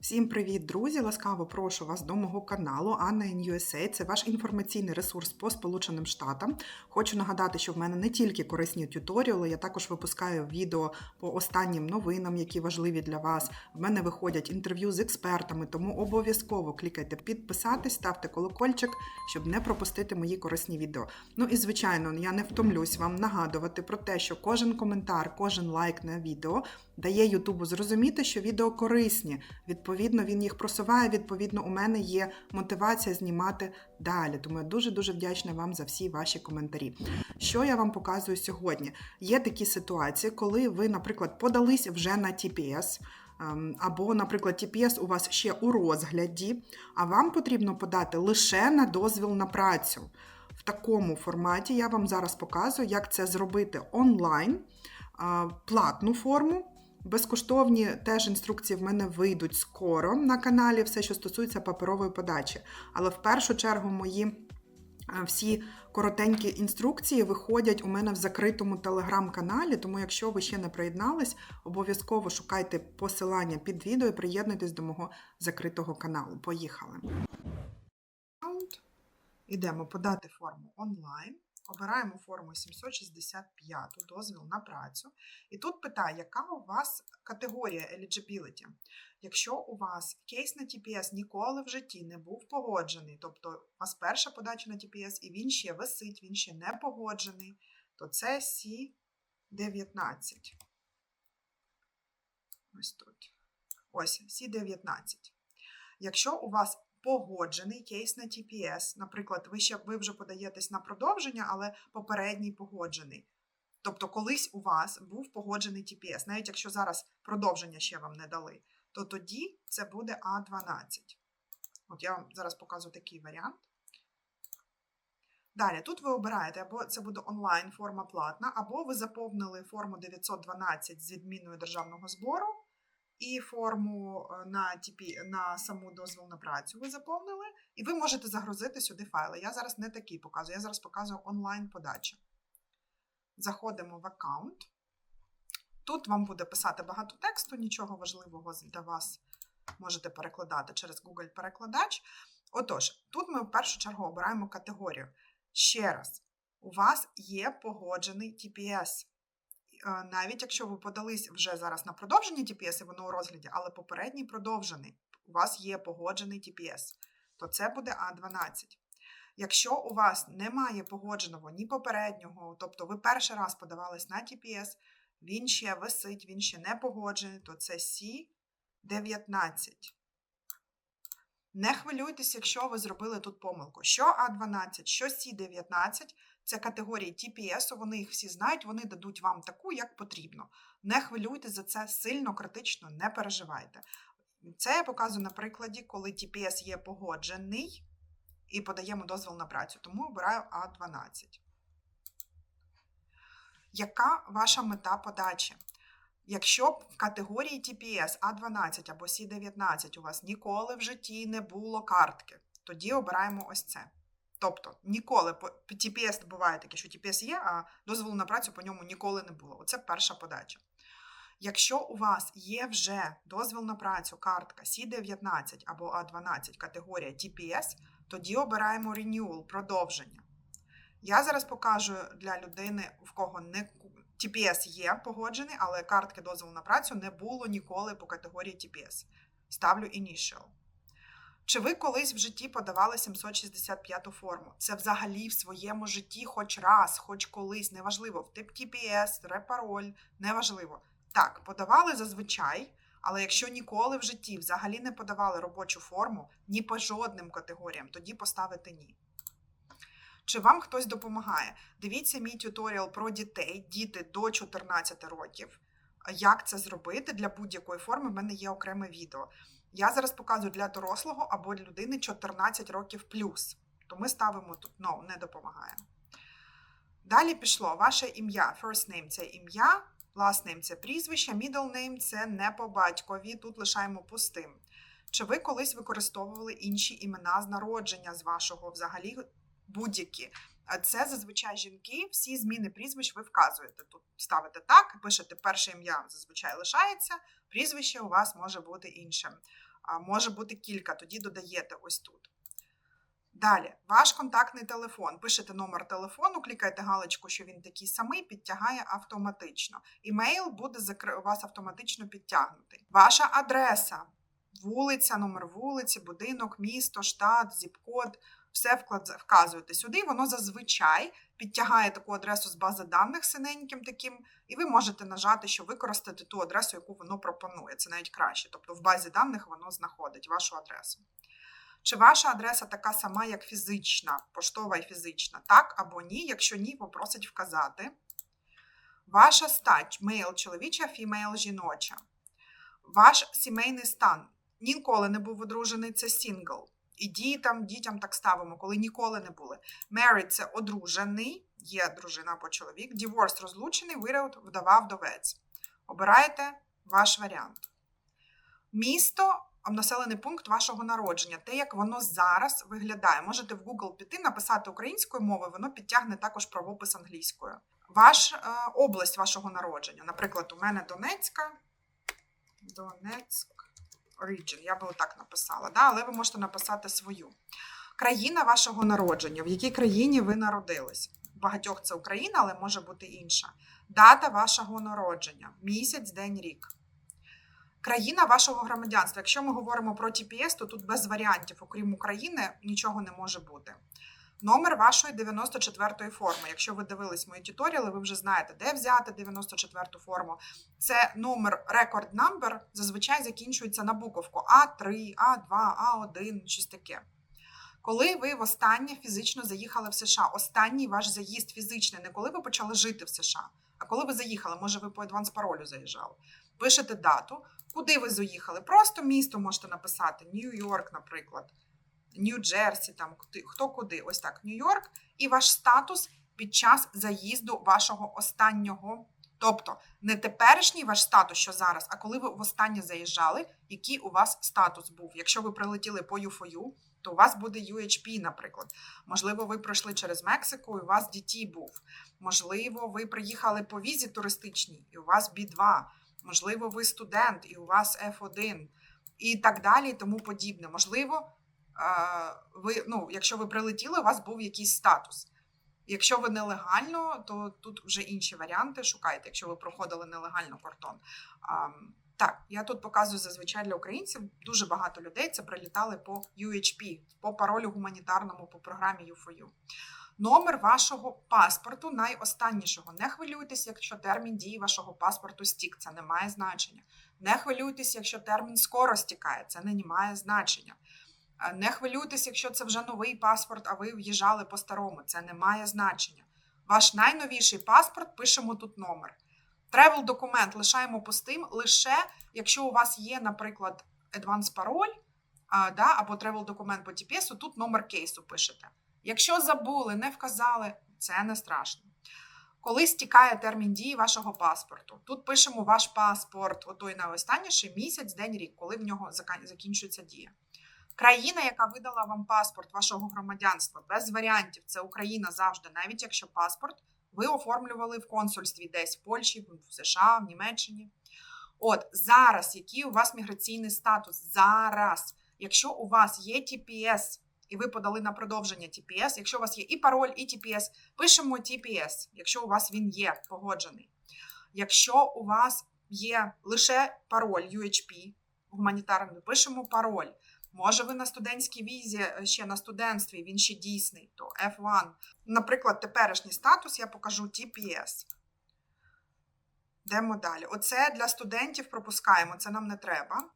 Всім привіт, друзі! Ласкаво прошу вас до мого каналу Анна in USA. Це ваш інформаційний ресурс по Сполученим Штатам. Хочу нагадати, що в мене не тільки корисні тюторіали, я також випускаю відео по останнім новинам, які важливі для вас. В мене виходять інтерв'ю з експертами, тому обов'язково клікайте підписатись, ставте колокольчик, щоб не пропустити мої корисні відео. Ну і звичайно, я не втомлюсь вам нагадувати про те, що кожен коментар, кожен лайк на відео дає Ютубу зрозуміти, що відео корисні. Відповідно, він їх просуває. Відповідно, у мене є мотивація знімати далі. Тому я дуже дуже вдячна вам за всі ваші коментарі. Що я вам показую сьогодні? Є такі ситуації, коли ви, наприклад, подались вже на TPS, ем, або, наприклад, TPS у вас ще у розгляді, а вам потрібно подати лише на дозвіл на працю. В такому форматі я вам зараз показую, як це зробити онлайн, а, платну форму. Безкоштовні теж інструкції в мене вийдуть скоро на каналі, все, що стосується паперової подачі. Але в першу чергу мої е, всі коротенькі інструкції виходять у мене в закритому телеграм-каналі. Тому, якщо ви ще не приєднались, обов'язково шукайте посилання під відео і приєднуйтесь до мого закритого каналу. Поїхали. Ідемо подати форму онлайн. Обираємо форму 765 дозвіл на працю. І тут питає, яка у вас категорія eligibility. Якщо у вас кейс на TPS ніколи в житті не був погоджений, тобто у вас перша подача на TPS і він ще висить, він ще не погоджений, то це C19. Ось тут. Ось C19. Якщо у вас погоджений кейс на TPS. Наприклад, ви ще ви вже подаєтесь на продовження, але попередній погоджений. Тобто, колись у вас був погоджений TPS, навіть якщо зараз продовження ще вам не дали, то тоді це буде А12. От я вам зараз показую такий варіант. Далі, тут ви обираєте, або це буде онлайн форма платна, або ви заповнили форму 912 з відміною державного збору і форму е, на TP, на саму дозвіл на працю ви заповнили, і ви можете загрузити сюди файли. Я зараз не такий показую, я зараз показую онлайн-подача. Заходимо в аккаунт. Тут вам буде писати багато тексту, нічого важливого для вас можете перекладати через Google-перекладач. Отож, тут ми в першу чергу обираємо категорію. Ще раз, у вас є погоджений TPS. Навіть якщо ви подались вже зараз на продовження TPS, і воно у розгляді, але попередній продовжений, у вас є погоджений TPS, то це буде А12. Якщо у вас немає погодженого ні попереднього, тобто ви перший раз подавались на TPS, він ще висить, він ще не погоджений, то це С19. Не хвилюйтесь, якщо ви зробили тут помилку. Що А12, що С19 це категорії TPS, вони їх всі знають, вони дадуть вам таку, як потрібно. Не хвилюйтесь за це сильно, критично, не переживайте. Це я показую на прикладі, коли TPS є погоджений і подаємо дозвіл на працю, тому обираю А12. Яка ваша мета подачі? Якщо в категорії TPS А12 або С19 у вас ніколи в житті не було картки, тоді обираємо ось це. Тобто ніколи по TPS буває таке, що TPS є, а дозволу на працю по ньому ніколи не було. Оце перша подача. Якщо у вас є вже дозвіл на працю, картка C19 або A12 категорія TPS, тоді обираємо Renewal, продовження. Я зараз покажу для людини, в кого не TPS є погоджений, але картки дозволу на працю не було ніколи по категорії TPS. Ставлю Initial. Чи ви колись в житті подавали 765 форму? Це взагалі в своєму житті хоч раз, хоч колись, неважливо, в тип TPS, репароль, неважливо. Так, подавали зазвичай, але якщо ніколи в житті взагалі не подавали робочу форму ні по жодним категоріям, тоді поставити ні. Чи вам хтось допомагає? Дивіться мій тюторіал про дітей, діти до 14 років. Як це зробити для будь-якої форми? В мене є окреме відео. Я зараз показую для дорослого або людини 14 років плюс. То ми ставимо тут no, не допомагає. Далі пішло ваше ім'я. First name це ім'я, last name це прізвище, middle name це не по батькові. Тут лишаємо пустим. Чи ви колись використовували інші імена з народження з вашого взагалі будь-які? Це зазвичай жінки, всі зміни прізвищ ви вказуєте. Тут ставите так, пишете перше ім'я зазвичай лишається, прізвище у вас може бути іншим. Може бути кілька, тоді додаєте ось тут. Далі, ваш контактний телефон. Пишете номер телефону, клікаєте галочку, що він такий самий, підтягає автоматично. Імейл буде у вас автоматично підтягнутий. Ваша адреса, вулиця, номер вулиці, будинок, місто, штат, зіп-код. Все вказуєте сюди. Воно зазвичай підтягає таку адресу з бази даних синеньким таким, і ви можете нажати, що використати ту адресу, яку воно пропонує. Це навіть краще. Тобто в базі даних воно знаходить вашу адресу. Чи ваша адреса така сама, як фізична, поштова і фізична? Так або ні? Якщо ні, попросить вказати. Ваша стать мейл чоловіча, фімейл жіноча. Ваш сімейний стан ніколи не був одружений, це сингл. І дітям, дітям так ставимо, коли ніколи не були. Married – це одружений, є дружина або чоловік. Divorced – розлучений, widowed – вдова, вдовець. Обираєте ваш варіант. Місто населений пункт вашого народження, те, як воно зараз виглядає. Можете в Google піти, написати українською мовою, воно підтягне також правопис англійською. Ваш е, область вашого народження. Наприклад, у мене Донецька. Донецьк Origin. Я би отак написала, да? але ви можете написати свою. Країна вашого народження, в якій країні ви народились. Багатьох це Україна, але може бути інша. Дата вашого народження, місяць, день, рік. Країна вашого громадянства. Якщо ми говоримо про TPS, то тут без варіантів, окрім України, нічого не може бути. Номер вашої 94-ї форми. Якщо ви дивились мої туторіали, ви вже знаєте, де взяти 94-ту форму. Це номер record number, зазвичай закінчується на буковку А3, А2, А1, щось таке. Коли ви востаннє фізично заїхали в США, останній ваш заїзд фізичний, не коли ви почали жити в США, а коли ви заїхали, може ви по адванс паролю заїжджали. Пишете дату, куди ви заїхали. Просто місто можете написати, Нью-Йорк, наприклад, Нью-Джерсі, там хто куди. Ось так, Нью-Йорк, і ваш статус під час заїзду вашого останнього. Тобто не теперішній ваш статус, що зараз, а коли ви востаннє заїжджали, який у вас статус був. Якщо ви прилетіли по UFOU, то у вас буде UHP, наприклад. Можливо, ви пройшли через Мексику, і у вас DT був. Можливо, ви приїхали по візі туристичній, і у вас B2. Можливо, ви студент, і у вас F1, і так далі, і тому подібне. Можливо, ви, ну, якщо ви прилетіли, у вас був якийсь статус. Якщо ви нелегально, то тут вже інші варіанти шукайте, якщо ви проходили нелегально кордон. А, так, я тут показую зазвичай для українців. Дуже багато людей це прилітали по UHP, по паролю гуманітарному по програмі U4U. Номер вашого паспорту найостаннішого. Не хвилюйтесь, якщо термін дії вашого паспорту стік, це не має значення. Не хвилюйтесь, якщо термін скоро стікає, це не має значення. Не хвилюйтесь, якщо це вже новий паспорт, а ви в'їжджали по старому. Це не має значення. Ваш найновіший паспорт пишемо тут номер. Travel документ лишаємо пустим лише якщо у вас є, наприклад, advance пароль да, або travel документ по TPS, тут номер кейсу пишете. Якщо забули, не вказали, це не страшно. Коли стікає термін дії вашого паспорту, тут пишемо ваш паспорт, отой найостанніший місяць, день, рік, коли в нього закінчується дія. Країна, яка видала вам паспорт вашого громадянства, без варіантів, це Україна завжди, навіть якщо паспорт ви оформлювали в консульстві десь в Польщі, в США, в Німеччині. От зараз, який у вас міграційний статус? Зараз, якщо у вас є TPS, і ви подали на продовження TPS, якщо у вас є і пароль, і TPS, пишемо TPS, якщо у вас він є погоджений. Якщо у вас є лише пароль UHP гуманітарний, пишемо пароль. Може, ви на студентській візі е, ще на студентстві, він ще дійсний, то F1. Наприклад, теперішній статус я покажу TPS. Йдемо далі. Оце для студентів пропускаємо, це нам не треба.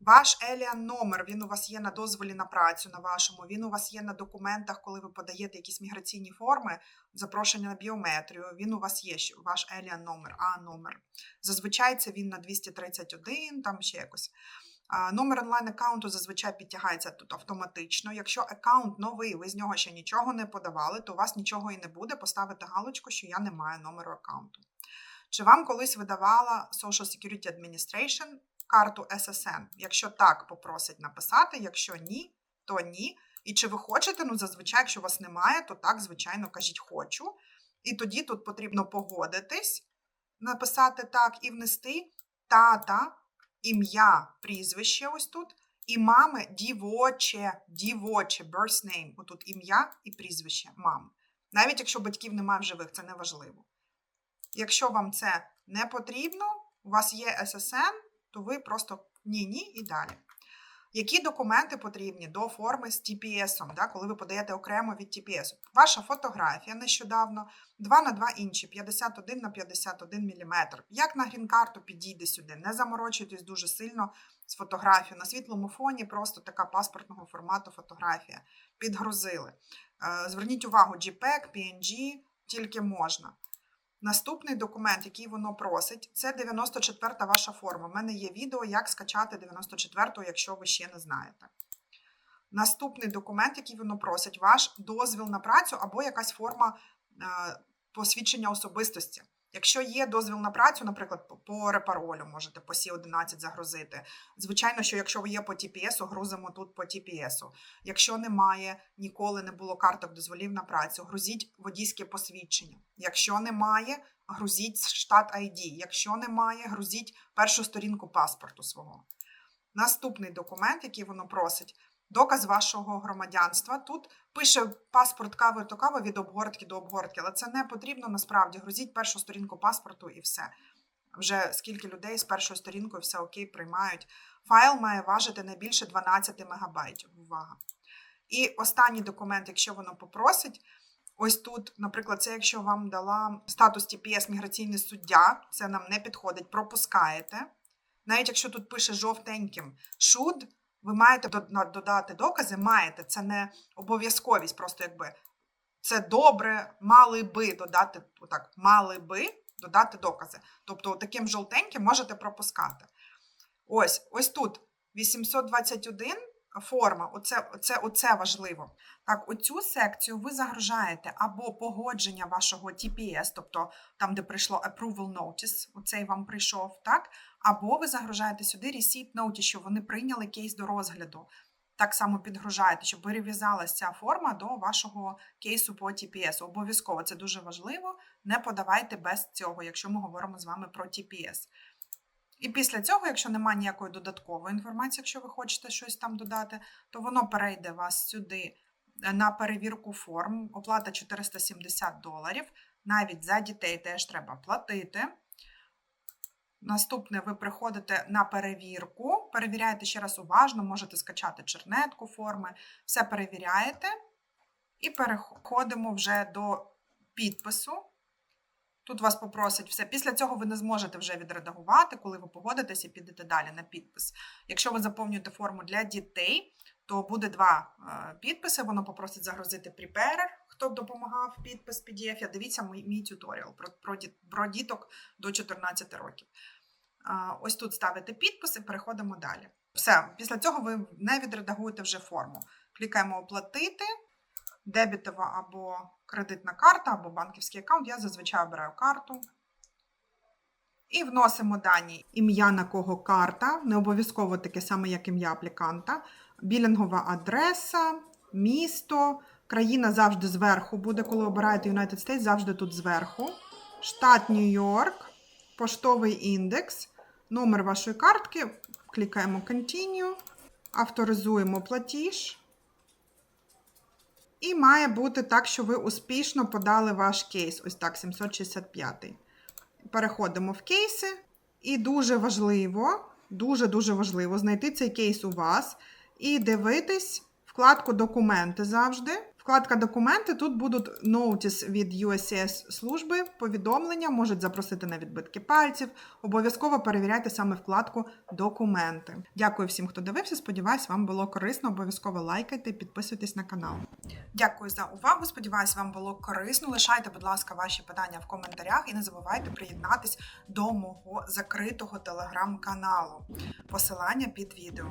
Ваш Еліан номер, він у вас є на дозволі на працю на вашому, він у вас є на документах, коли ви подаєте якісь міграційні форми, запрошення на біометрію, він у вас є, ваш Еліан номер, А номер. Зазвичай це він на 231, там ще якось. Номер онлайн аккаунту зазвичай підтягається тут автоматично. Якщо аккаунт новий, ви з нього ще нічого не подавали, то у вас нічого і не буде. Поставити галочку, що я не маю номеру аккаунту. Чи вам колись видавала Social Security Administration карту SSN? Якщо так, попросить написати, якщо ні, то ні. І чи ви хочете? Ну, зазвичай, якщо у вас немає, то так, звичайно, кажіть хочу. І тоді тут потрібно погодитись, написати так і внести тата ім'я, прізвище ось тут, і мами дівоче, дівоче, birth name. Отут ім'я і прізвище мами. Навіть якщо батьків немає в живих, це не важливо. Якщо вам це не потрібно, у вас є ССН, то ви просто ні-ні і далі. Які документи потрібні до форми з TPS, да, коли ви подаєте окремо від TPS? Ваша фотографія нещодавно, 2 на 2 інші, 51 на 51 мм. Як на грін-карту підійде сюди, не заморочуйтесь дуже сильно з фотографією. На світлому фоні просто така паспортного формату фотографія. Підгрузили. Е, Зверніть увагу, JPEG, PNG, тільки можна. Наступний документ, який воно просить, це 94-та ваша форма. У мене є відео, як скачати 94-ту, якщо ви ще не знаєте. Наступний документ, який воно просить, ваш дозвіл на працю або якась форма е, посвідчення особистості. Якщо є дозвіл на працю, наприклад, по- репаролю можете по Сі-11 загрузити. Звичайно, що якщо ви є по TPS, грузимо тут по TPS. Якщо немає, ніколи не було карток дозволів на працю, грузіть водійське посвідчення. Якщо немає, грузіть штат ID. Якщо немає, грузіть першу сторінку паспорту свого. Наступний документ, який воно просить, доказ вашого громадянства. Тут пише паспорт кави то кава від обгортки до обгортки, але це не потрібно насправді. Грузіть першу сторінку паспорту і все. Вже скільки людей з першою сторінкою все окей приймають. Файл має важити не більше 12 мегабайтів. Увага. І останній документ, якщо воно попросить, ось тут, наприклад, це якщо вам дала статус TPS міграційний суддя, це нам не підходить, пропускаєте. Навіть якщо тут пише жовтеньким should, ви маєте додати докази, маєте, це не обов'язковість, просто якби це добре, мали би додати, отак, мали би додати докази. Тобто таким жовтеньким можете пропускати. Ось, ось тут 821 форма, оце, оце, оце важливо. Так, оцю секцію ви загружаєте або погодження вашого TPS, тобто там, де прийшло approval notice, оцей вам прийшов, так? Або ви загружаєте сюди receipt notice, що вони прийняли кейс до розгляду. Так само підгружаєте, щоб перев'язалася ця форма до вашого кейсу по TPS. Обов'язково це дуже важливо. Не подавайте без цього, якщо ми говоримо з вами про TPS. І після цього, якщо немає ніякої додаткової інформації, якщо ви хочете щось там додати, то воно перейде вас сюди е, на перевірку форм. Оплата 470 доларів. Навіть за дітей теж треба платити. Наступне, ви приходите на перевірку, перевіряєте ще раз уважно, можете скачати чернетку форми, все перевіряєте і переходимо вже до підпису. Тут вас попросять все. Після цього ви не зможете вже відредагувати, коли ви погодитесь і підете далі на підпис. Якщо ви заповнюєте форму для дітей, то буде два е, підписи. Воно попросить загрузити Preparer, хто б допомагав підпис PDF. Я дивіться мій, мій туторіал про, про, про діток до 14 років. Ось тут ставите підпис і переходимо далі. Все, після цього ви не відредагуєте вже форму. Клікаємо Оплатити, дебітова або кредитна карта, або банківський аккаунт. Я зазвичай обираю карту. І вносимо дані ім'я на кого карта, не обов'язково таке саме, як ім'я апліканта, білінгова адреса, місто, країна завжди зверху буде, коли обираєте United States, завжди тут зверху. Штат Нью-Йорк, поштовий індекс, номер вашої картки, клікаємо Continue, авторизуємо платіж. І має бути так, що ви успішно подали ваш кейс. Ось так, 765. Переходимо в кейси. І дуже важливо, дуже-дуже важливо знайти цей кейс у вас і дивитись вкладку Документи завжди. Вкладка Документи тут будуть notice від USCIS служби, повідомлення, можуть запросити на відбитки пальців. Обов'язково перевіряйте саме вкладку Документи. Дякую всім, хто дивився. Сподіваюсь, вам було корисно. Обов'язково лайкайте, підписуйтесь на канал. Дякую за увагу. Сподіваюсь, вам було корисно. Лишайте, будь ласка, ваші питання в коментарях і не забувайте приєднатись до мого закритого телеграм-каналу. Посилання під відео.